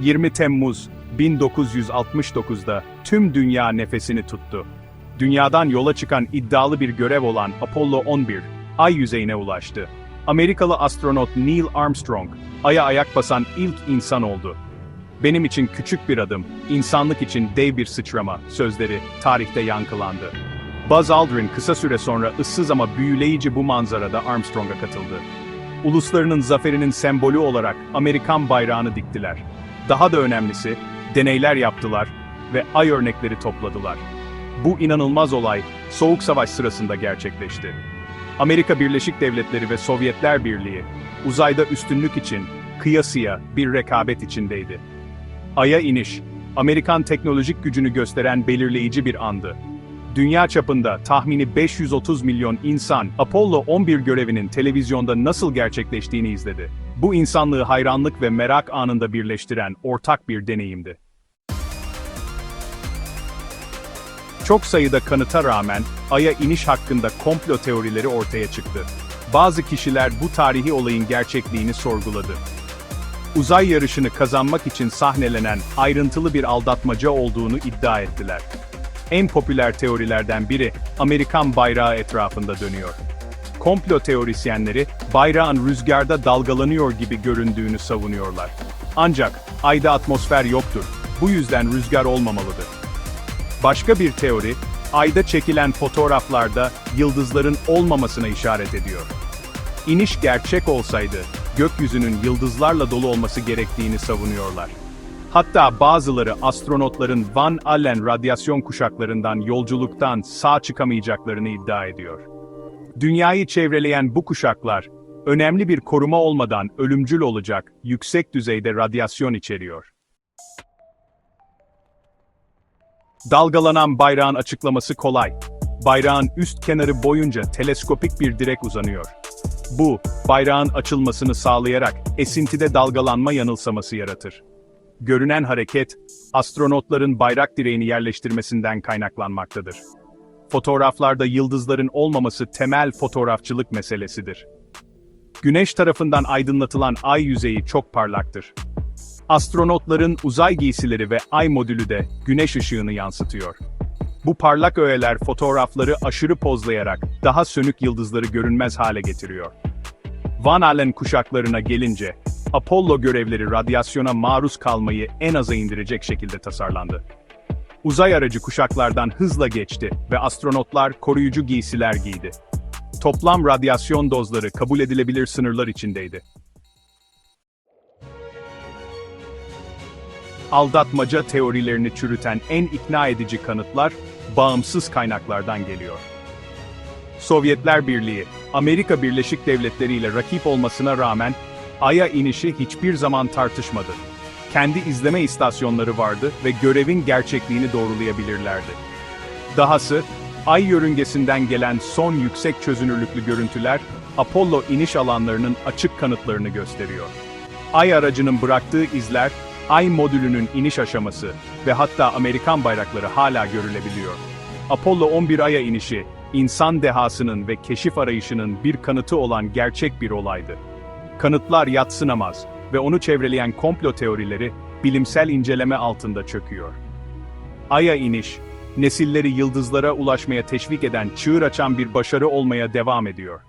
20 Temmuz 1969'da tüm dünya nefesini tuttu. Dünyadan yola çıkan iddialı bir görev olan Apollo 11, ay yüzeyine ulaştı. Amerikalı astronot Neil Armstrong, aya ayak basan ilk insan oldu. Benim için küçük bir adım, insanlık için dev bir sıçrama sözleri tarihte yankılandı. Buzz Aldrin kısa süre sonra ıssız ama büyüleyici bu manzarada Armstrong'a katıldı. Uluslarının zaferinin sembolü olarak Amerikan bayrağını diktiler. Daha da önemlisi, deneyler yaptılar ve ay örnekleri topladılar. Bu inanılmaz olay, Soğuk Savaş sırasında gerçekleşti. Amerika Birleşik Devletleri ve Sovyetler Birliği, uzayda üstünlük için, kıyasıya bir rekabet içindeydi. Ay'a iniş, Amerikan teknolojik gücünü gösteren belirleyici bir andı. Dünya çapında tahmini 530 milyon insan Apollo 11 görevinin televizyonda nasıl gerçekleştiğini izledi. Bu insanlığı hayranlık ve merak anında birleştiren ortak bir deneyimdi. Çok sayıda kanıta rağmen Ay'a iniş hakkında komplo teorileri ortaya çıktı. Bazı kişiler bu tarihi olayın gerçekliğini sorguladı. Uzay yarışını kazanmak için sahnelenen ayrıntılı bir aldatmaca olduğunu iddia ettiler. En popüler teorilerden biri Amerikan bayrağı etrafında dönüyor. Komplo teorisyenleri bayrağın rüzgarda dalgalanıyor gibi göründüğünü savunuyorlar. Ancak ayda atmosfer yoktur. Bu yüzden rüzgar olmamalıdır. Başka bir teori, ayda çekilen fotoğraflarda yıldızların olmamasına işaret ediyor. İniş gerçek olsaydı, gökyüzünün yıldızlarla dolu olması gerektiğini savunuyorlar. Hatta bazıları astronotların Van Allen radyasyon kuşaklarından yolculuktan sağ çıkamayacaklarını iddia ediyor. Dünyayı çevreleyen bu kuşaklar, önemli bir koruma olmadan ölümcül olacak yüksek düzeyde radyasyon içeriyor. Dalgalanan bayrağın açıklaması kolay. Bayrağın üst kenarı boyunca teleskopik bir direk uzanıyor. Bu, bayrağın açılmasını sağlayarak esintide dalgalanma yanılsaması yaratır. Görünen hareket, astronotların bayrak direğini yerleştirmesinden kaynaklanmaktadır. Fotoğraflarda yıldızların olmaması temel fotoğrafçılık meselesidir. Güneş tarafından aydınlatılan ay yüzeyi çok parlaktır. Astronotların uzay giysileri ve ay modülü de güneş ışığını yansıtıyor. Bu parlak öğeler fotoğrafları aşırı pozlayarak daha sönük yıldızları görünmez hale getiriyor. Van Allen kuşaklarına gelince, Apollo görevleri radyasyona maruz kalmayı en aza indirecek şekilde tasarlandı. Uzay aracı kuşaklardan hızla geçti ve astronotlar koruyucu giysiler giydi. Toplam radyasyon dozları kabul edilebilir sınırlar içindeydi. Aldatmaca teorilerini çürüten en ikna edici kanıtlar, bağımsız kaynaklardan geliyor. Sovyetler Birliği, Amerika Birleşik Devletleri ile rakip olmasına rağmen, Ay'a inişi hiçbir zaman tartışmadı. Kendi izleme istasyonları vardı ve görevin gerçekliğini doğrulayabilirlerdi. Dahası, Ay yörüngesinden gelen son yüksek çözünürlüklü görüntüler, Apollo iniş alanlarının açık kanıtlarını gösteriyor. Ay aracının bıraktığı izler, Ay modülünün iniş aşaması ve hatta Amerikan bayrakları hala görülebiliyor. Apollo 11 Ay'a inişi, insan dehasının ve keşif arayışının bir kanıtı olan gerçek bir olaydı. Kanıtlar yatsınamaz ve onu çevreleyen komplo teorileri bilimsel inceleme altında çöküyor. Ay'a iniş, nesilleri yıldızlara ulaşmaya teşvik eden çığır açan bir başarı olmaya devam ediyor.